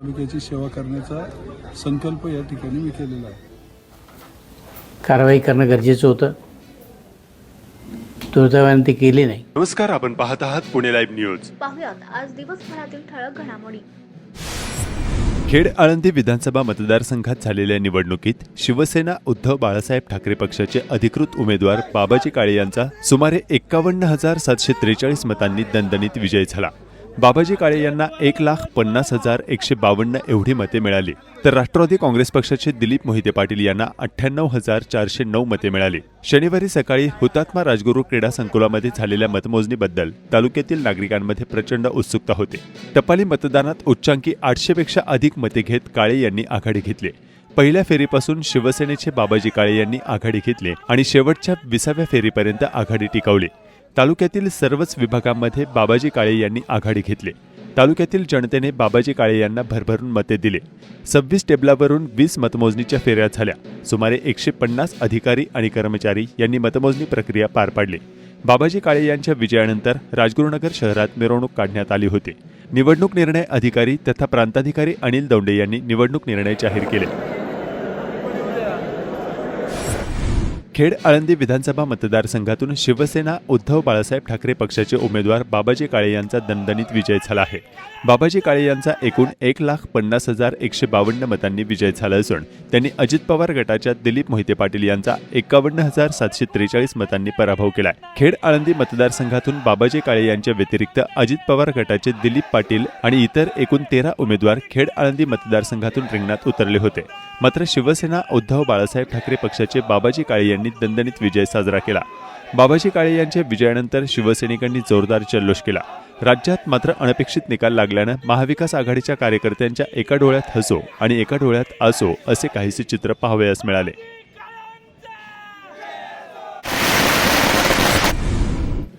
तालुक्याची सेवा करण्याचा संकल्प या ठिकाणी मी केलेला आहे. कारवाई करणं गरजेचं होतं. दुर्दैवाने ते केली नाही. नमस्कार आपण पाहत आहात पुणे लाईव्ह न्यूज. पाहुयात आज दिवसभरातील ठळक घडामोडी. खेड आळंदी विधानसभा मतदारसंघात झालेल्या निवडणुकीत शिवसेना उद्धव बाळासाहेब ठाकरे पक्षाचे अधिकृत उमेदवार बाबाजी काळे यांचा सुमारे एक्कावन्न हजार सातशे त्रेचाळीस मतांनी दणदणीत विजय झाला. बाबाजी काळे यांना एक लाख पन्नास हजार एकशे बावन्न एवढी मते मिळाली. तर राष्ट्रवादी काँग्रेस पक्षाचे दिलीप मोहिते पाटील यांना अठ्ठ्याण्णव हजार चारशे नऊ मते मिळाली. शनिवारी सकाळी हुतात्मा राजगुरू क्रीडा संकुलामध्ये झालेल्या मतमोजणीबद्दल तालुक्यातील नागरिकांमध्ये प्रचंड उत्सुकता होती. टपाली मतदानात उच्चांकी आठशे पेक्षा अधिक मते घेत काळे यांनी आघाडी घेतली. पहिल्या फेरीपासून शिवसेनेचे बाबाजी काळे यांनी आघाडी घेतली आणि शेवटच्या विसाव्या फेरीपर्यंत आघाडी टिकवली. तालुक्यातील सर्वच विभागांमध्ये बाबाजी काळे यांनी आघाडी घेतली. तालुक्यातील जनतेने बाबाजी काळे यांना भरभरून मते दिले. सव्वीस टेबलावरून वीस मतमोजणीच्या फेऱ्या झाल्या. सुमारे एकशे पन्नास अधिकारी आणि कर्मचारी यांनी मतमोजणी प्रक्रिया पार पाडली. बाबाजी काळे यांच्या विजयानंतर राजगुरुनगर शहरात मिरवणूक काढण्यात आली होती. निवडणूक निर्णय अधिकारी तथा प्रांताधिकारी अनिल दौंडे यांनी निवडणूक निर्णय जाहीर केले. खेड आळंदी विधानसभा मतदारसंघातून शिवसेना उद्धव बाळासाहेब ठाकरे पक्षाचे उमेदवार बाबाजी काळे यांचा दणदणीत विजय झाला आहे. बाबाजी काळे यांचा एकूण एक लाख पन्नास हजार एकशे बावन्न मतांनी विजय झाला असून त्यांनी अजित पवार गटाच्या दिलीप मोहिते पाटील यांचा एकावन्न हजार सातशे त्रेचाळीस मतांनी पराभव केला खेड आळंदी मतदारसंघातून बाबाजी काळे यांच्या व्यतिरिक्त अजित पवार गटाचे दिलीप पाटील आणि इतर एकूण तेरा उमेदवार खेड आळंदी मतदारसंघातून रिंगणात उतरले होते. मात्र शिवसेना उद्धव बाळासाहेब ठाकरे पक्षाचे बाबाजी काळे यांनी दणदणीत विजय साजरा केला. बाबाजी काळे यांच्या विजयानंतर शिवसैनिकांनी जोरदार जल्लोष केला. राज्यात मात्र अनपेक्षित निकाल लागल्यानं महाविकास आघाडीच्या कार्यकर्त्यांच्या एका डोळ्यात हसो आणि एका डोळ्यात आसो असे काहीसे चित्र पाहावयास मिळाले.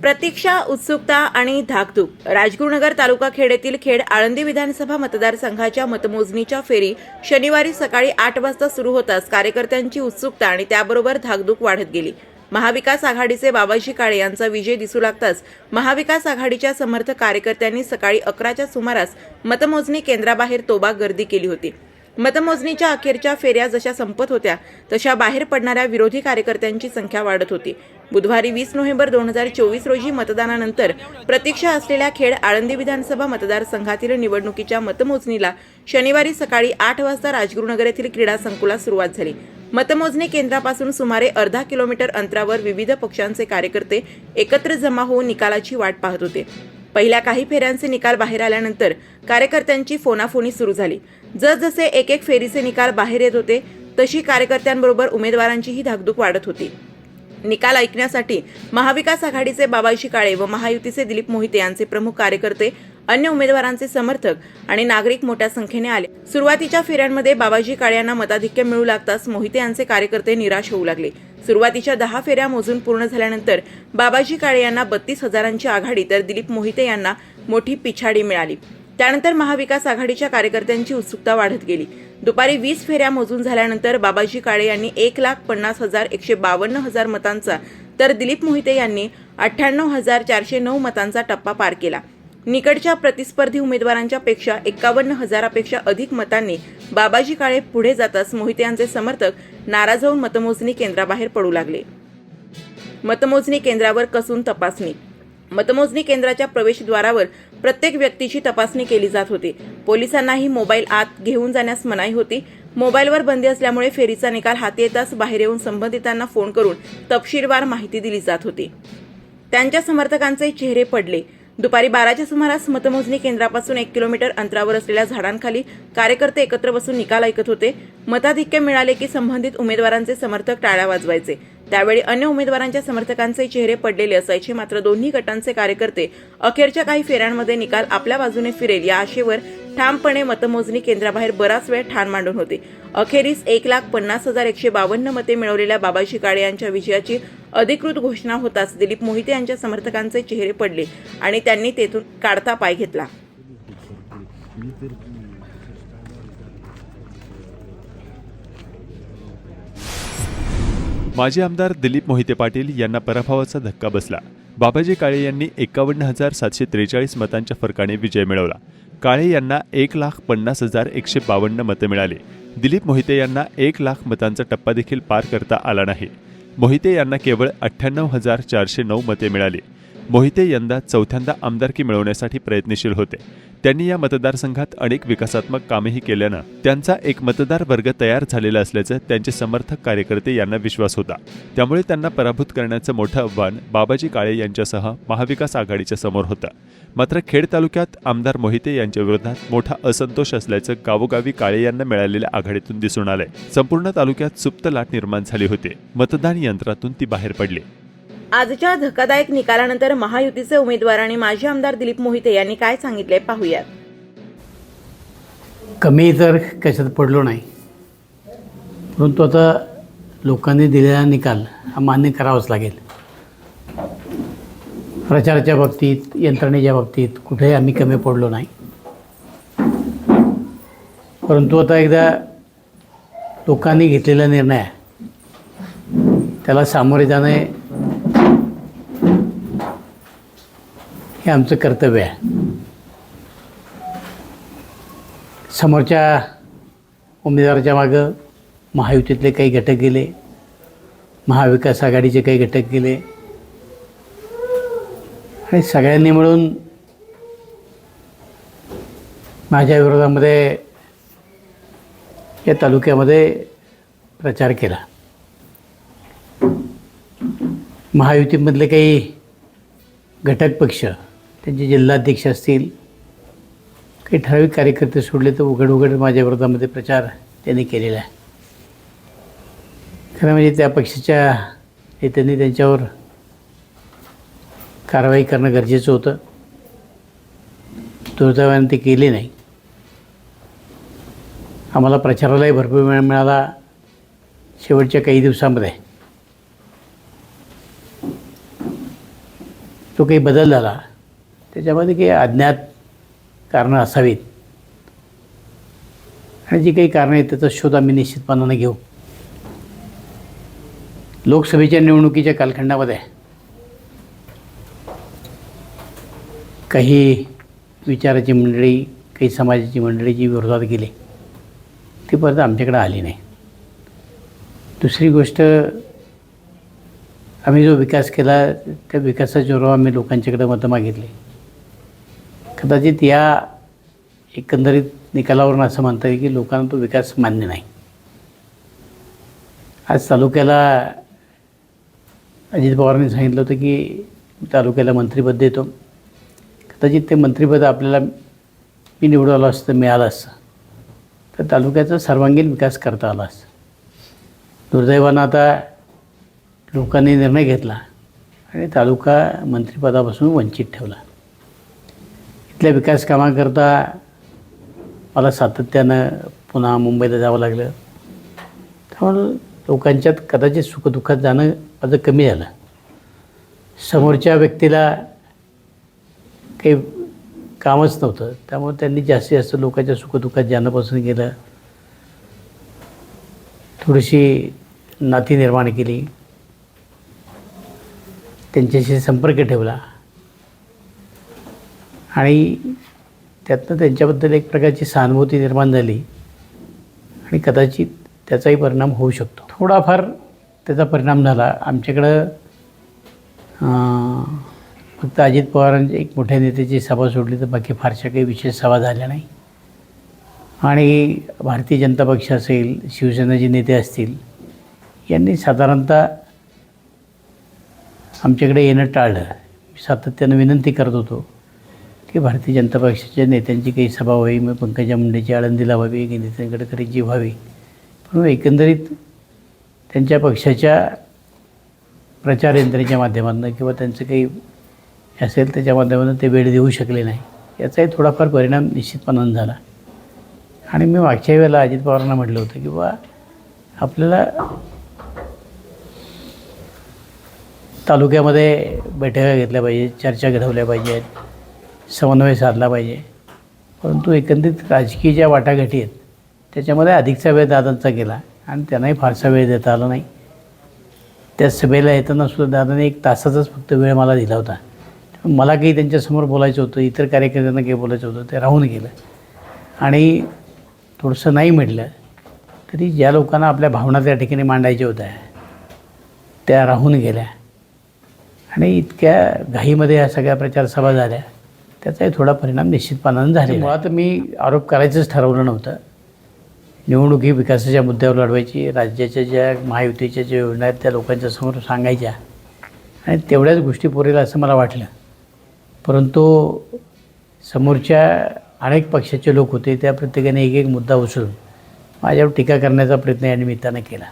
प्रतीक्षा उत्सुकता आणि धाकधूक. राजगुरुनगर तालुका खेड येथील खेड आळंदी विधानसभा मतदारसंघाच्या मतमोजणीच्या फेरी शनिवारी सकाळी आठ वाजता सुरू होताच कार्यकर्त्यांची उत्सुकता आणि त्याबरोबर धाकधूक वाढत गेली. महाविकास आघाडीचे बाबाजी काळे यांचा विजय दिसू लागताच महाविकास आघाडीच्या समर्थ कार्यकर्त्यांनी सकाळी अकराच्या सुमारास मतमोजणी केंद्राबाहेर तोबा गर्दी केली होती. मतमोजणीच्या अखेरच्या फेऱ्या जशा संपत होत्या तशा बाहेर पडणाऱ्या विरोधी कार्यकर्त्यांची संख्या वाढत होती. बुधवारी वीस नोव्हेंबर दोन हजार चोवीस रोजी मतदानानंतर प्रतीक्षा असलेल्या खेड आळंदी विधानसभा मतदारसंघातील निवडणुकीच्या मतमोजणीला शनिवारी सकाळी आठ वाजता राजगुरुनगर येथील क्रीडा संकुलात सुरुवात झाली. मतमोजणी केंद्रापासून सुमारे अर्धा किलोमीटर अंतरावर विविध पक्षांचे कार्यकर्ते एकत्र जमा होऊन निकालाची वाट पाहत होते. पहिल्या काही फेऱ्यांचे निकाल बाहेर आल्यानंतर कार्यकर्त्यांची फोनाफोनी सुरू झाली. जसजसे एक एक फेरीचे निकाल बाहेर येत होते तशी कार्यकर्त्यांबरोबर उमेदवारांचीही धाकधूक वाढत होती. निकाल ऐकण्यासाठी महाविकास आघाडीचे बाबाजी काळे व महायुतीचे दिलीप मोहिते यांचे प्रमुख कार्यकर्ते अन्य उमेदवारांचे समर्थक आणि नागरिक मोठ्या संख्येने आले. सुरुवातीच्या फेऱ्यांमध्ये बाबाजी काळे यांना मताधिक्य मिळू लागताच मोहिते यांचे कार्यकर्ते निराश होऊ लागले. सुरुवातीच्या दहा फेऱ्या मोजून पूर्ण झाल्यानंतर बाबाजी काळे यांना बत्तीस हजारांची आघाडी तर दिलीप मोहिते यांना मोठी पिछाडी मिळाली. त्यानंतर महाविकास आघाडीच्या कार्यकर्त्यांची उत्सुकता वाढत गेली. दुपारी वीस फेऱ्या मोजून झाल्यानंतर बाबाजी काळे यांनी एक लाख पन्नास हजार एकशे बावन्न हजार मतांचा तर दिलीप मोहिते यांनी अठ्ठ्याण्णव हजार चारशे नऊ मतांचा टप्पा पार केला. निकडच्या प्रतिस्पर्धी उमेदवारांच्या पेक्षा एकावन्न हजारापेक्षा अधिक मतांनी बाबाजी काळे पुढे जाताच मोहिते यांचे समर्थक नाराज होऊन मतमोजणी केंद्राबाहेर पडू लागले. मतमोजणी केंद्रावर कसून तपासणी मतमोजणी केंद्राच्या प्रवेशद्वारावर प्रत्येक व्यक्तीची तपासणी केली जात होती. पोलिसांनाही मोबाईल आत घेऊन जाण्यास मनाई होती. मोबाईलवर बंदी असल्यामुळे फेरीचा निकाल हाती येताच बाहेर येऊन संबंधितांना फोन करून तपशीलवार माहिती दिली जात होती. त्यांच्या समर्थकांचे चेहरे पडले. दुपारी बाराच्या सुमारास मतमोजणी केंद्रापासून एक किलोमीटर अंतरावर असलेल्या झाडांखाली कार्यकर्ते एकत्र बसून निकाल ऐकत होते. मताधिक्य मिळाले की संबंधित उमेदवारांचे समर्थक टाळ्या वाजवायचे. त्यावेळी अन्य उमेदवारांच्या समर्थकांचे चेहरे पडलेले असायचे. मात्र दोन्ही गटांचे कार्यकर्ते अखेरच्या काही फेऱ्यांमध्ये निकाल आपल्या बाजूने फिरेल या आशेवर ठामपणे मतमोजणी केंद्राबाहेर बराच वेळ ठाण मांडून होते. अखेरीस एक लाख पन्नास हजार एकशे बावन्न मते मिळवलेल्या बाबाजी काळे यांच्या विजयाची अधिकृत घोषणा होताच दिलीप मोहिते यांच्या समर्थकांचे चेहरे पडले आणि त्यांनी तेथून काढता पाय घेतला. माजी आमदार दिलीप मोहिते पाटील यांना पराभवाचा धक्का बसला. बाबाजी काळे यांनी एकावन्न हजार सातशे त्रेचाळीस मतांच्या फरकाने विजय मिळवला. काळे यांना एक लाख पन्नास हजार एकशे बावन्न मतं मिळाली. दिलीप मोहिते यांना एक लाख मतांचा टप्पा देखील पार करता आला नाही. मोहिते यांना केवळ अठ्ठ्याण्णव हजार चारशे नऊ मते मिळाली. मोहिते यंदा चौथ्यांदा आमदारकी मिळवण्यासाठी प्रयत्नशील होते. त्यांनी या मतदारसंघात अनेक विकासात्मक कामेही केल्यानं त्यांचा एक मतदार वर्ग तयार झालेला असल्याचं त्यांचे समर्थक कार्यकर्ते यांना विश्वास होता. त्यामुळे त्यांना पराभूत करण्याचं मोठं आव्हान बाबाजी काळे यांच्यासह महाविकास आघाडीच्या समोर होतं. मात्र खेड तालुक्यात आमदार मोहिते यांच्या विरोधात मोठा असंतोष असल्याचं गावोगावी काळे यांना मिळालेल्या आघाडीतून दिसून आलंय. संपूर्ण तालुक्यात सुप्त लाट निर्माण झाली होते. मतदान यंत्रातून ती बाहेर पडली. आजच्या धक्कादायक निकालानंतर महायुतीचे उमेदवार आणि माजी आमदार दिलीप मोहिते यांनी काय सांगितले पाहूयात. कमी तर कशात पडलो नाही. परंतु आता लोकांनी दिलेला निकाल हा मान्य करावाच लागेल. प्रचाराच्या बाबतीत यंत्रणेच्या बाबतीत कुठेही आम्ही कमी पडलो नाही. परंतु आता एकदा लोकांनी घेतलेला निर्णय त्याला सामोरे जाणे हे आमचं कर्तव्य आहे. समोरच्या उमेदवाराच्या मागं महायुतीतले काही घटक गेले महाविकास आघाडीचे काही घटक गेले. आणि सगळ्यांनी मिळून माझ्या विरोधामध्ये या तालुक्यामध्ये प्रचार केला. महायुतीमधले काही घटक पक्ष त्यांचे जिल्हाध्यक्ष असतील काही ठराविक कार्यकर्ते सोडले तर उघड उघड माझ्या विरोधामध्ये प्रचार त्यांनी केलेला आहे. खरं म्हणजे त्या पक्षाच्या नेत्यांनी त्यांच्यावर कारवाई करणं गरजेचं होतं. दुर्दैवाने ते केले नाही. आम्हाला प्रचारालाही भरपूर वेळ मिळाला शेवटच्या काही दिवसामध्ये. तो काही बदल झाला. त्याच्यामध्ये काही अज्ञात कारणं असावीत. आणि जी काही कारणं आहेत त्याचा शोध आम्ही निश्चितपणानं घेऊ. लोकसभेच्या निवडणुकीच्या कालखंडामध्ये काही विचाराची मंडळी काही समाजाची मंडळी जी विरोधात गेली ती परत आमच्याकडे आली नाही. दुसरी गोष्ट आम्ही जो विकास केला त्या विकासाच्या जोरावर आम्ही लोकांच्याकडे मतं मागितली. कदाचित या एकंदरीत निकालावरून असं म्हणता येईल की लोकांना तो विकास मान्य नाही. आज तालुक्याला अजित पवारांनी सांगितलं होतं की तालुक्याला मंत्रिपद देतो. कदाचित ते मंत्रिपद आपल्याला मी निवडून आलो असतं मिळालं असतं. तर तालुक्याचा सर्वांगीण विकास करता आला असता. दुर्दैवानं आता लोकांनी निर्णय घेतला आणि तालुका मंत्रिपदापासून वंचित ठेवला. तिथल्या विकास कामाकरता मला सातत्यानं पुन्हा मुंबईला जावं लागलं. त्यामुळं लोकांच्यात कदाचित सुखदुःखात जाणं माझं कमी झालं. समोरच्या व्यक्तीला काही कामच नव्हतं. त्यामुळे त्यांनी जास्तीत जास्त लोकांच्या सुखदुःखात जाण्यापासून गेलं. केलं थोडीशी नाती निर्माण केली. त्यांच्याशी संपर्क ठेवला. आणि त्यातनं त्यांच्याबद्दल एक प्रकारची सहानुभूती निर्माण झाली. आणि कदाचित त्याचाही परिणाम होऊ शकतो. थोडाफार त्याचा परिणाम झाला. आमच्याकडं फक्त अजित पवारांची एक मोठ्या नेत्याची सभा सोडली तर बाकी फारशा काही विशेष सभा झाल्या नाही. आणि भारतीय जनता पक्ष असेल शिवसेनेचे नेते असतील यांनी साधारणतः आमच्याकडे येणं टाळलं. मी सातत्यानं विनंती करत होतो की भारतीय जनता पक्षाच्या नेत्यांची काही सभा व्हावी मग पंकजा मुंडेची आळंदीला व्हावी की नितीन गडकरींची व्हावी. पण एकंदरीत त्यांच्या पक्षाच्या प्रचार यंत्रणेच्या माध्यमातून किंवा त्यांचं काही असेल त्याच्या माध्यमातून ते वेळ देऊ शकले नाही याचाही थोडाफार परिणाम निश्चितपणानं झाला. आणि मी मागच्या वेळेला अजित पवारांना म्हटलं होतं की बा आपल्याला तालुक्यामध्ये बैठका घेतल्या पाहिजेत चर्चा घडवल्या पाहिजेत समन्वय साधला पाहिजे. परंतु एकंदरीत राजकीय ज्या वाटाघाटी आहेत त्याच्यामध्ये अधिकचा वेळ दादांचा गेला आणि त्यांनाही फारसा वेळ देता आला नाही. त्या सभेला येताना सुद्धा दादाने एक तासाचाच फक्त वेळ मला दिला होता. मला काही त्यांच्यासमोर बोलायचं होतं इतर कार्यकर्त्यांना काही बोलायचं होतं ते राहून गेलं. आणि थोडंसं नाही म्हटलं तरी ज्या लोकांना आपल्या भावना त्या ठिकाणी मांडायच्या होत्या त्या राहून गेल्या. आणि इतक्या घाईमध्ये या सगळ्या प्रचारसभा झाल्या. त्याचाही थोडा परिणाम निश्चितपणानं झाला मुळात मी आरोप करायचंच ठरवलं नव्हतं. निवडणूक ही विकासाच्या मुद्द्यावर लढवायची राज्याच्या ज्या महायुतीच्या ज्या योजना आहेत त्या लोकांच्या समोर सांगायच्या. आणि तेवढ्याच गोष्टी पुरेल असं मला वाटलं. परंतु समोरच्या अनेक पक्षाचे लोक होते त्या प्रत्येकाने एक एक मुद्दा उचलून माझ्यावर टीका करण्याचा प्रयत्न या निमित्तानं केला.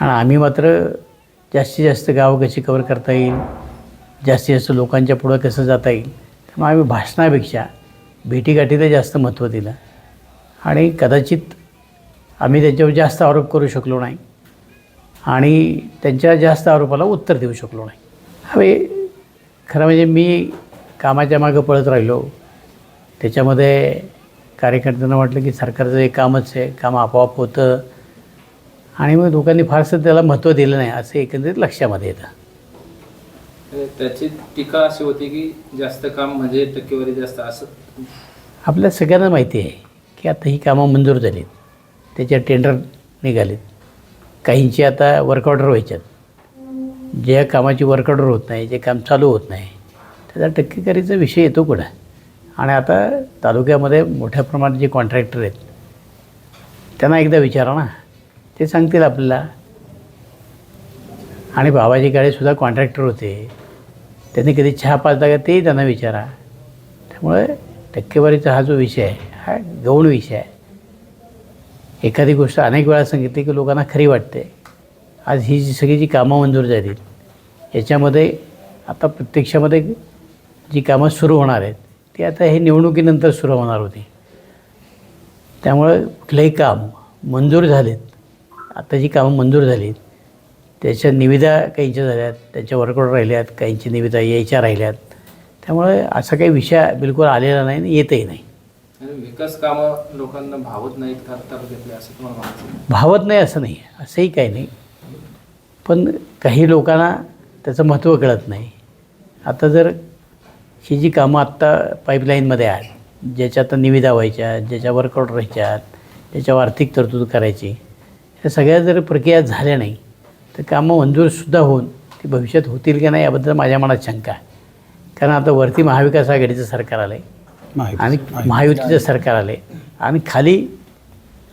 आणि आम्ही मात्र जास्तीत जास्त गावं कशी कवर करता येईल जास्तीत जास्त लोकांच्या पुढं कसं जाता येईल त्यामुळे आम्ही भाषणापेक्षा भेटीगाठीला जास्त महत्त्व दिलं. आणि कदाचित आम्ही त्याच्यावर जास्त आरोप करू शकलो नाही. आणि त्यांच्या जास्त आरोपाला उत्तर देऊ शकलो नाही. हवे खरं म्हणजे मी कामाच्या मागं पळत राहिलो. त्याच्यामध्ये कार्यकर्त्यांना वाटलं की सरकारचं एक कामच आहे काम आपोआप होतं. आणि मग लोकांनी फारसं त्याला महत्त्व दिलं नाही असं एकंदरीत लक्षामध्ये येतं. त्याची टीका अशी होती की जास्त काम म्हणजे टक्केवारी जास्त असं. आपल्या सगळ्यांना माहिती आहे की आता ही कामं मंजूर झालीत. त्याच्या टेंडर निघालेत. काहींची आता वर्क ऑर्डर व्हायच्यात. ज्या कामाची वर्क ऑर्डर होत नाही जे काम चालू होत नाही त्याचा टक्केवारीचा विषय येतो कुठं? आणि आता तालुक्यामध्ये मोठ्या प्रमाणात जे कॉन्ट्रॅक्टर आहेत त्यांना एकदा विचारा ना. ते सांगतील आपल्याला. आणि बाबाजी काळेसुद्धा कॉन्ट्रॅक्टर होते. त्यांनी कधी चहा पाजता का तेही त्यांना विचारा. त्यामुळे टक्केवारीचा हा जो विषय आहे हा गौण विषय आहे. एखादी गोष्ट अनेक वेळा सांगितली की लोकांना खरी वाटते. आज ही जी सगळी जी कामं मंजूर झाली याच्यामध्ये आता प्रत्यक्षामध्ये जी कामं सुरू होणार आहेत ती आता हे निवडणुकीनंतर सुरू होणार होती. त्यामुळं कुठलंही काम मंजूर झालेत आता जी कामं मंजूर झालीत त्याच्या निविदा काहींच्या झाल्यात त्याच्या वर्कआउट राहिल्यात काहींची निविदा यायच्या राहिल्यात. त्यामुळे असा काही विषय बिलकुल आलेला नाही आणि येतही नाही. आणि विकास कामं लोकांना भावत नाहीत का तालुक्यातले असं तुम्हाला म्हणायचं भावत नाही असं नाही असंही काही नाही. पण काही लोकांना त्याचं महत्त्व कळत नाही. आता जर ही जी कामं आत्ता पाईपलाईनमध्ये आहेत ज्याच्या आता निविदा व्हायच्या ज्याच्या वर्कआउट राहायच्यात ज्याच्यावर आर्थिक तरतूद करायची या सगळ्या जर प्रक्रिया झाल्या नाही तर कामं मंजूरसुद्धा होऊन ती भविष्यात होतील की नाही याबद्दल माझ्या मनात शंका आहे. कारण आता वरती महाविकास आघाडीचं सरकार आलं आहे आणि महायुतीचं सरकार आले आणि खाली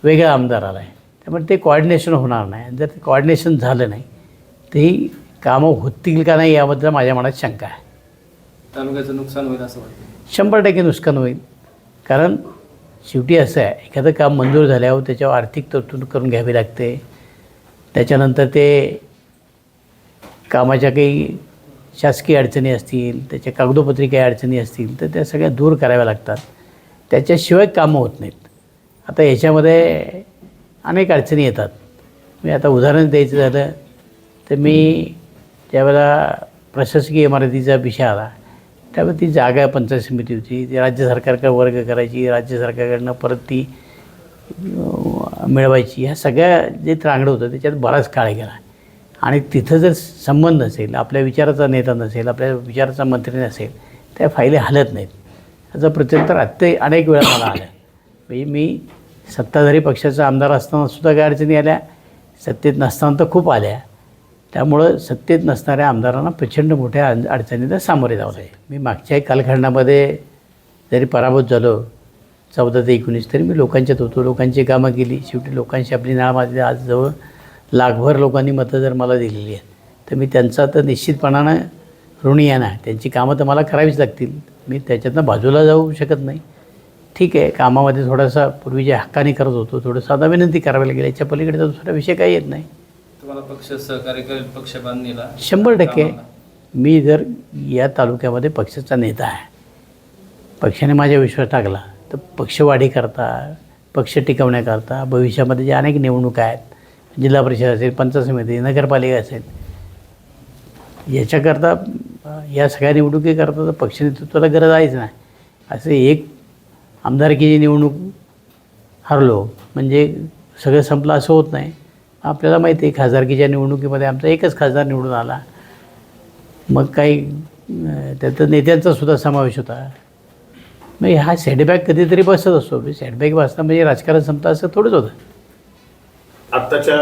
वेगळा आमदार आला आहे त्यामुळे ते कॉर्डिनेशन होणार नाही. जर ते कॉर्डिनेशन झालं नाही तर ही कामं होतील का नाही याबद्दल माझ्या मनात शंका आहे. तालुक्याचं नुकसान होईल असं वाटतं. शंभर टक्के नुकसान होईल. कारण शेवटी असं आहे एखादं काम मंजूर झाल्यावर त्याच्यावर आर्थिक तरतूद करून घ्यावी लागते. त्याच्यानंतर ते कामाच्या काही शासकीय अडचणी असतील त्याच्या कागदोपत्री काही अडचणी असतील तर त्या सगळ्या दूर कराव्या लागतात. त्याच्याशिवाय कामं होत नाहीत. आता याच्यामध्ये अनेक अडचणी येतात. मी आता उदाहरण द्यायचं झालं तर मी ज्यावेळेला प्रशासकीय इमारतीचा विषय आला त्यावेळी ती जागा पंचायत समिती होती ती राज्य सरकारकडे वर्ग करायची राज्य सरकारकडनं परत ती मिळवायची. ह्या सगळ्या जे त्रांगडं होतं त्याच्यात बराच काळ गेला. आणि तिथं जर संबंध नसेल आपल्या विचाराचा नेता नसेल आपल्या विचाराचा मंत्री नसेल त्या फायली हलत नाहीत. याचं प्रत्युत्तर अत्य अनेक वेळा मला आलं. म्हणजे मी सत्ताधारी पक्षाचा आमदार असताना सुद्धा काही अडचणी आल्या. सत्तेत नसताना तर खूप आल्या. त्यामुळं सत्तेत नसणाऱ्या आमदारांना प्रचंड मोठ्या अड- अडचणीला सामोरे जावं लागेल. मी मागच्याही कालखंडामध्ये जरी पराभूत झालो चौदा ते एकोणीस. तरी मी लोकांच्यात होतो. लोकांची कामं केली शेवटी लोकांशी आपली नाळ माझी आज जवळ लाखभर लोकांनी मतं जर मला दिलेली आहेत तर मी त्यांचा तर निश्चितपणानं ऋणी आहे ना. त्यांची कामं तर मला करावीच लागतील. मी त्याच्यातनं बाजूला जाऊ शकत नाही. ठीक आहे. कामामध्ये थोडासा पूर्वी जे हक्काने करत होतो थोडंसं आता विनंती करावी लागेल. याच्या पलीकडचा दुसरा विषय काही येत नाही. तुम्हाला पक्ष सहकार्य करेल पक्ष बांधणीला शंभर टक्के. मी जर या तालुक्यामध्ये पक्षाचा नेता आहे पक्षाने माझ्या विश्वास टाकला तर पक्षवाढी करता पक्ष टिकवण्याकरता भविष्यामध्ये जे अनेक निवडणुका आहेत जिल्हा परिषद असेल पंचायत समिती नगरपालिका असेल याच्याकरता या सगळ्या निवडणुकीकरता तर पक्ष नेतृत्वाला गरज आहेच नाही असे एक आमदारकीची निवडणूक हरलो म्हणजे सगळं संपलं असं होत नाही. आपल्याला माहिती आहे खासदारकीच्या निवडणुकीमध्ये आमचा एकच खासदार निवडून आला. मग काही त्यात नेत्यांचा सुद्धा समावेश होता. मग हा सेटबॅक कधीतरी बसत असतो. सेटबॅक बसणं म्हणजे राजकारण संपतं असं थोडंच होतं. आत्ताच्या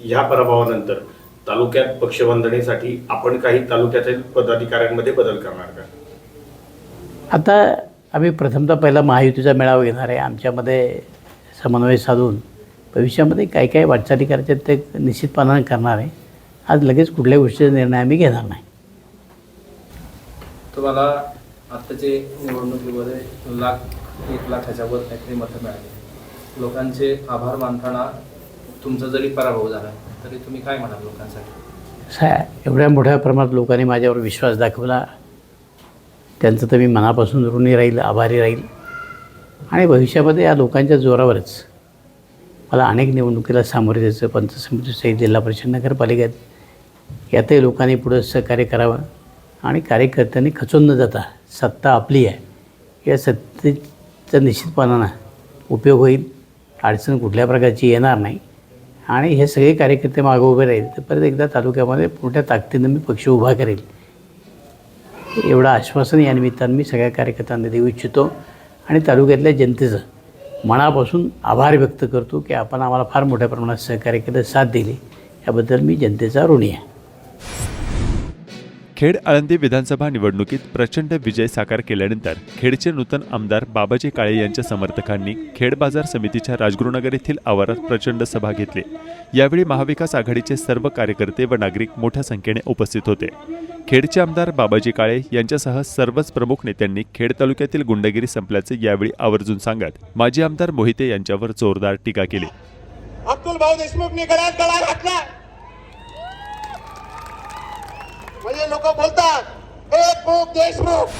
ह्या पराभवानंतर तालुक्यात पक्षबांधणीसाठी आपण काही तालुक्यातील पदाधिकाऱ्यांमध्ये बदल करणार का? आता आम्ही प्रथमतः पहिला महायुतीचा मेळावा घेणार आहे. आमच्यामध्ये समन्वय साधून भविष्यामध्ये काय काय वाटचाली करायच्या ते निश्चितपणाने करणार आहे. आज लगेच कुठल्याही गोष्टीचा निर्णय आम्ही घेणार नाही. तुम्हाला आत्ताचे निवडणुकीमध्ये लाख एक लाखाच्या वर काहीतरी मतं मिळाली. लोकांचे आभार मानताना तुमचा जरी पराभव झाला तरी तुम्ही काय म्हणाल लोकांसाठी? साय एवढ्या मोठ्या प्रमाणात लोकांनी माझ्यावर विश्वास दाखवला. त्यांचं तर मी मनापासून ऋणी राहील आभारी राहील. आणि भविष्यामध्ये या लोकांच्या जोरावरच मला अनेक निवडणुकीला सामोरे द्यायचं पंचायत सहित जिल्हा परिषद नगरपालिकेत यातही लोकांनी पुढं सहकार्य करावं आणि कार्यकर्त्यांनी खचून न जाता सत्ता आपली आहे. या सत्तेचा निश्चितपणानं उपयोग होईल. अडचण कुठल्या प्रकारची येणार नाही. आणि हे सगळे कार्यकर्ते मागं उभे राहील तर परत एकदा तालुक्यामध्ये मोठ्या ताकदीनं मी पक्ष उभा करेल. एवढं आश्वासन या निमित्तानं मी सगळ्या कार्यकर्त्यांना देऊ इच्छितो. आणि तालुक्यातल्या जनतेचं मनापासून आभार व्यक्त करतो की आपण आम्हाला फार मोठ्या प्रमाणात सहकार्य केलं साथ दिली. याबद्दल मी जनतेचा ऋणी आहे. खेड आळंदी विधानसभा निवडणुकीत प्रचंड विजय साकार केल्यानंतर खेडचे नूतन आमदार बाबाजी काळे यांच्या समर्थकांनी खेड बाजार समितीच्या राजगुरुनगर येथील आवारात प्रचंड सभा घेतली. यावेळी महाविकास आघाडीचे सर्व कार्यकर्ते व नागरिक मोठ्या संख्येने उपस्थित होते. खेडचे आमदार बाबाजी काळे यांच्यासह सर्वच प्रमुख नेत्यांनी खेड तालुक्यातील गुंडगिरी संपल्याचे यावेळी आवर्जून सांगत माजी आमदार मोहिते यांच्यावर जोरदार टीका केली. अब्दुल भाऊ देशमुख म्हणजे लोक बोलतात एक मुख देशमुख.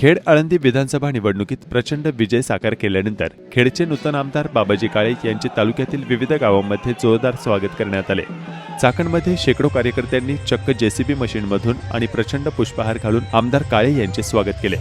खेड आळंदी विधानसभा निवडणुकीत प्रचंड विजय साकार केल्यानंतर खेडचे नूतन आमदार बाबाजी काळे यांचे तालुक्यातील विविध गावांमध्ये जोरदार स्वागत करण्यात आले. चाकणमध्ये शेकडो कार्यकर्त्यांनी चक्क जेसीबी मशीनमधून आणि प्रचंड पुष्पहार घालून आमदार काळे यांचे स्वागत केले.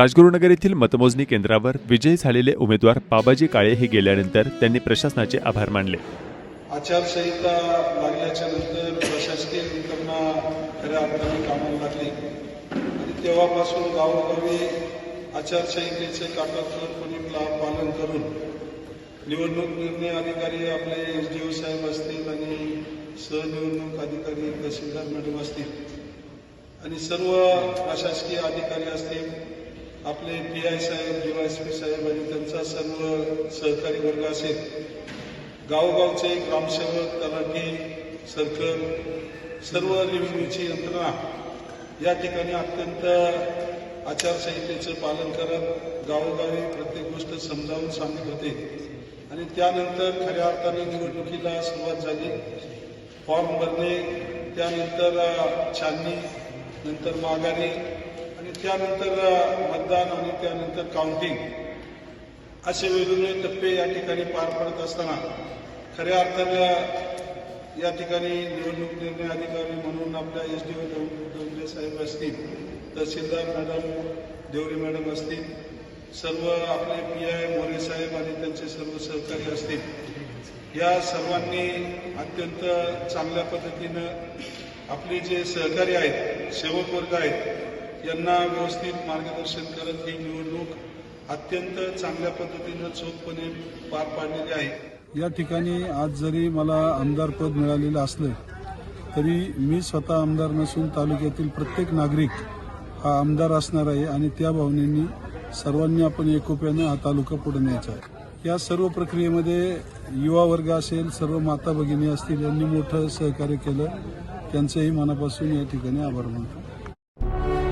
राजगुरुनगर येथील मतमोजणी केंद्रावर विजयी झालेले उमेदवार बाबाजी काळे हे गेल्यानंतर त्यांनी प्रशासनाचे आभार मानले. आचारसंहिता लागल्याच्या नंतर प्रशासकीय यंत्रणा खऱ्या अर्थाने कामाला लागली. आणि तेव्हापासून गावोगावी आचारसंहितेचे काटेकोरपणे पालन करून निवडणूक निर्णय अधिकारी आपले एस डी ओ साहेब असतील आणि सहनिवडणूक अधिकारी तहसीलदार मॅडम असतील आणि सर्व प्रशासकीय अधिकारी असतील आपले पी आय साहेब डी एस पी साहेब आणि त्यांचा सर्व सहकारी वर्ग असेल गावोगावचे ग्रामसेवक तलाठी सर्कल सर्व रेव्हेन्यूची यंत्रणा या ठिकाणी अत्यंत आचारसंहितेचं पालन करत गावोगावी प्रत्येक गोष्ट समजावून सांगत होते. आणि त्यानंतर खऱ्या अर्थाने निवडणुकीला सुरुवात झाली. फॉर्म भरणे त्यानंतर छाननी नंतर माघारी त्यानंतर मतदान आणि त्यानंतर काउंटिंग असे वेगवेगळे टप्पे या ठिकाणी पार पडत असताना खऱ्या अर्थाने या ठिकाणी निवडणूक निर्णय अधिकारी म्हणून आपल्या एस डी ओ देवरे साहेब असतील तहसीलदार मॅडम देवरे मॅडम असतील सर्व आपले पी आय मोरे साहेब आणि त्यांचे सर्व सहकारी असतील या सर्वांनी अत्यंत चांगल्या पद्धतीनं आपले जे सहकारी आहेत सेवक वर्ग आहेत यांना व्यवस्थित मार्गदर्शन करत ही निवडणूक अत्यंत चांगल्या पद्धतीनं चोखपणे पार पाडलेली आहे. या ठिकाणी आज जरी मला आमदार पद मिळालेलं असलं तरी मी स्वतः आमदार नसून तालुक्यातील प्रत्येक नागरिक हा आमदार असणार आहे आणि त्या भावनेनी सर्वांनी आपण एकोप्यानं हा तालुका पुढे न्यायचा आहे. या सर्व प्रक्रियेमध्ये युवा वर्ग असेल सर्व माता भगिनी असतील यांनी मोठं सहकार्य केलं. त्यांचंही मनापासून या ठिकाणी आभार मानतो.